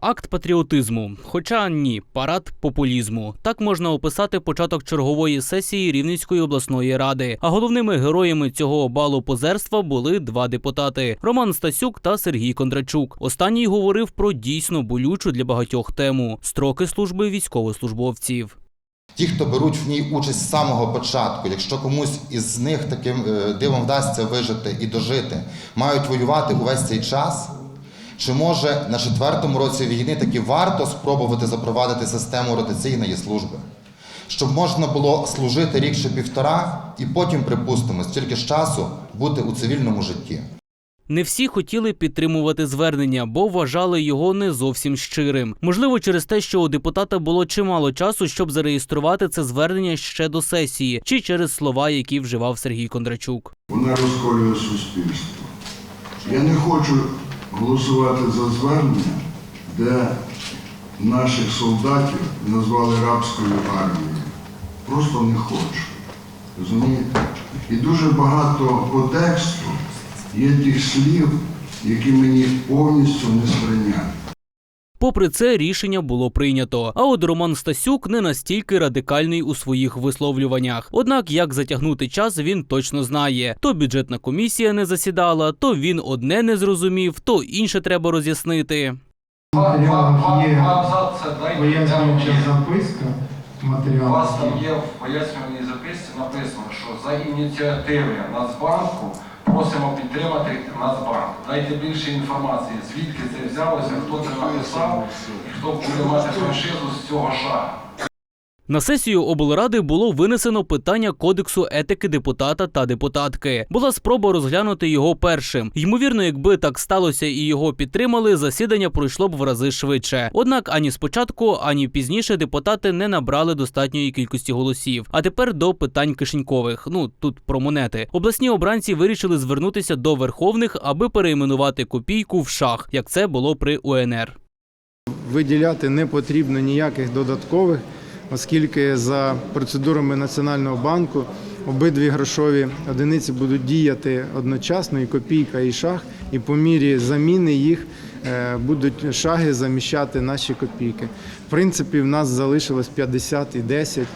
Акт патріотизму, хоча ні, парад популізму. Так можна описати початок чергової сесії Рівненської обласної ради. А головними героями цього балу позерства були два депутати: Роман Стасюк та Сергій Кондрачук. Останній говорив про дійсно болючу для багатьох тему строки служби військовослужбовців. Ті, хто беруть в ній участь з самого початку, якщо комусь із них таким е, дивом вдасться вижити і дожити, мають воювати увесь цей час. Чи може на четвертому році війни таки варто спробувати запровадити систему ротаційної служби? Щоб можна було служити рік чи півтора, і потім, припустимо, стільки ж часу бути у цивільному житті. Не всі хотіли підтримувати звернення, бо вважали його не зовсім щирим. Можливо, через те, що у депутата було чимало часу, щоб зареєструвати це звернення ще до сесії, чи через слова, які вживав Сергій Кондрачук. Вона розколює суспільство. Я не хочу голосувати за звернення, де наших солдатів назвали рабською армією. Просто не хочу. Розумієте? І дуже багато по тексту є тих слів, які мені повністю не сприйняті. Попри це, рішення було прийнято. А от Роман Стасюк не настільки радикальний у своїх висловлюваннях. Однак, як затягнути час, він точно знає: то бюджетна комісія не засідала, то він одне не зрозумів, то інше треба роз'яснити. Матеріалах є пояснююча є. записка. У вас Матеріал. там є в пояснювальній записці написано, що за ініціативи Нацбанку просимо підтримати Нацбанк. Дайте більше інформації, звідки це взялося, хто це написав і хто буде мати франшизу з цього шагу. На сесію облради було винесено питання кодексу етики депутата та депутатки. Була спроба розглянути його першим. Ймовірно, якби так сталося і його підтримали, засідання пройшло б в рази швидше. Однак ані спочатку, ані пізніше депутати не набрали достатньої кількості голосів. А тепер до питань кишенькових. Ну тут про монети. Обласні обранці вирішили звернутися до верховних, аби перейменувати копійку в шах, як це було при УНР. виділяти не потрібно ніяких додаткових, оскільки за процедурами Національного банку обидві грошові одиниці будуть діяти одночасно, і копійка, і шах, і по мірі заміни їх е, будуть шаги заміщати наші копійки. В принципі, в нас залишилось 50 і 10.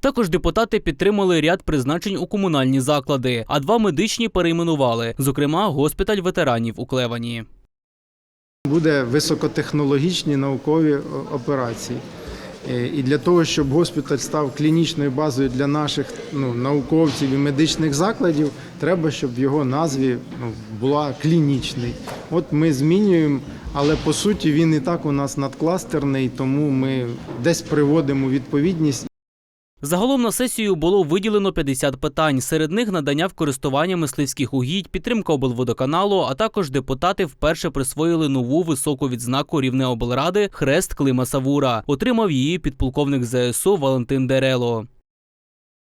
Також депутати підтримали ряд призначень у комунальні заклади, а два медичні перейменували, зокрема госпіталь ветеранів у Клевані. Буде високотехнологічні наукові операції. Е, І для того, щоб госпіталь став клінічною базою для наших ну, науковців і медичних закладів, треба, щоб в його назві ну, була клінічний. От ми змінюємо, але по суті він і так у нас надкластерний, тому ми десь приводимо відповідність. Загалом на сесію було виділено 50 питань. Серед них надання в користування мисливських угідь, підтримка облводоканалу, а також депутати вперше присвоїли нову високу відзнаку Рівнеоблради Хрест Клима Савура. Отримав її підполковник ЗСУ Валентин Дерело.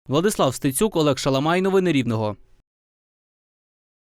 Владислав Стецюк, Олег Шаламай. Новини Рівного.